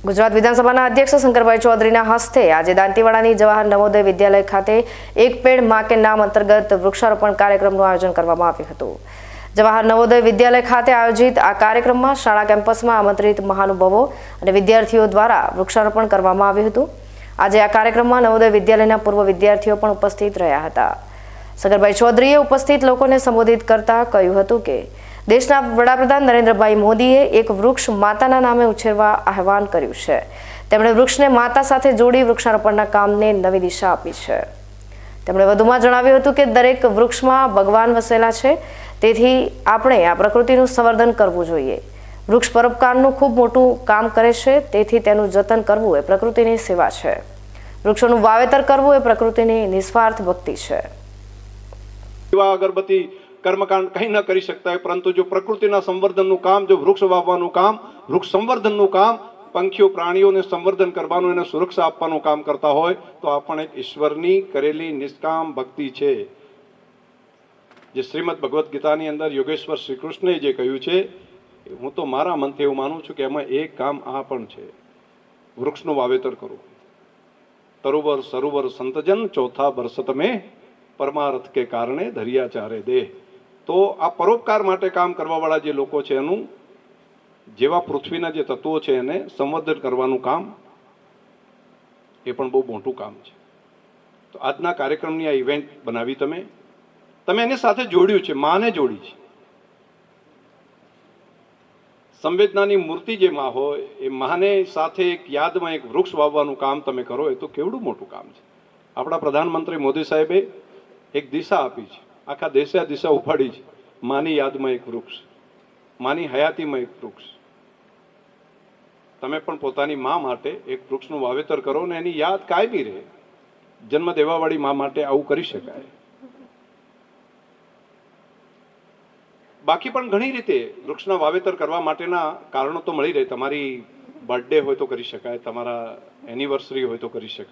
ગુજરાત વિધાનસભાના અધ્યક્ષ શંકરભાઈ ચૌધરીના હસ્તે આજે દાંતીવાડાની જવાહર નવોદય વિદ્યાલય ખાતે એક પેડમાં કે નામ અંતર્ગત વૃક્ષારોપણ કાર્યક્રમનું આયોજન કરવામાં આવ્યું હતું. જવાહર નવોદય વિદ્યાલય ખાતે આયોજિત આ કાર્યક્રમમાં શાળા કેમ્પસમાં આમંત્રિત મહાનુભાવો અને વિદ્યાર્થીઓ દ્વારા વૃક્ષારોપણ કરવામાં આવ્યું હતું. આજે આ કાર્યક્રમમાં નવોદય વિદ્યાલયના પૂર્વ વિદ્યાર્થીઓ પણ ઉપસ્થિત રહ્યા હતા. શંકરભાઈ ચૌધરીએ ઉપસ્થિત લોકોને સંબોધિત કરતા કહ્યું હતું કે દેશના વડાપ્રધાન નરેન્દ્રભાઈ મોદીએ એક વૃક્ષ માતાના નામે ઉછેરવા આહવાન કર્યું છે. તેમણે વૃક્ષને માતા સાથે જોડી વૃક્ષારોપણના કામને નવી દિશા આપી છે. તેમણે વધુમાં જણાવ્યું હતું કે દરેક વૃક્ષમાં ભગવાન વસેલા છે. તેથી આપણે આ પ્રકૃતિનું સંવર્ધન કરવું જોઈએ. વૃક્ષ પરોપકારનું ખૂબ મોટું કામ કરે છે. તેથી તેનું જતન કરવું એ પ્રકૃતિની સેવા છે. વૃક્ષોનું વાવેતર કરવું એ પ્રકૃતિની નિસ્વાર્થ ભક્તિ છે. કર્મકાંડ કંઈ ન કરી શકતા હોય, પરંતુ જો પ્રકૃતિના સંવર્ધનનું કામ, જો વૃક્ષ વાવવાનું કામ, વૃક્ષ સંવર્ધનનું કામ, પંખીઓ, પ્રાણીઓને સંવર્ધન કરવાનું, એને સુરક્ષા આપવાનું કામ કરતા હોય, તો આ પણ એક ઈશ્વરની કરેલી નિષ્કામ ભક્તિ છે. જે શ્રીમદ ભગવદ્ ગીતાની અંદર યોગેશ્વર શ્રી કૃષ્ણે જે કહ્યું છે, હું તો મારા મનથી એવું માનું છું કે એમાં એક કામ આ પણ છે. વૃક્ષનું વાવેતર કરવું. તરુવર, સરોવર, સંતજન, ચોથા વર્ષ તમે પરમાર્થ કે કારણે ધરિયા ચારે દેહ. તો આ પરોપકાર માટે કામ કરવાવાળા જે લોકો છે એનું, જેવા પૃથ્વીના જે તત્વો છે એને સંવર્ધન કરવાનું કામ, એ પણ બહુ મોટું કામ છે. તો આજના કાર્યક્રમની આ ઇવેન્ટ બનાવી તમે. તમે એની સાથે જોડ્યું છે, માને જોડી છે. સંવેદનાની મૂર્તિ જે માં હોય, એ માને સાથે એક યાદમાં એક વૃક્ષ વાવવાનું કામ તમે કરો, એ તો કેવડું મોટું કામ છે. આપણા પ્રધાનમંત્રી મોદી સાહેબે એક દિશા આપી છે. આખા દેશે દિશા ઉપાડી છે. માની યાદમાં એક વૃક્ષ, માની હયાતીમાં એક વૃક્ષ. તમે પણ પોતાની મા માટે એક વૃક્ષનું વાવેતર કરો ને એની યાદ કાયમી રહે. જન્મ દેવાવાળી મા માટે આવું કરી શકાય. બાકી પણ ઘણી રીતે વૃક્ષના વાવેતર કરવા માટેના કારણો તો મળી રહે. તમારી બર્થડે હોય તો કરી શકાય, તમારા એનિવર્સરી હોય તો કરી શકાય.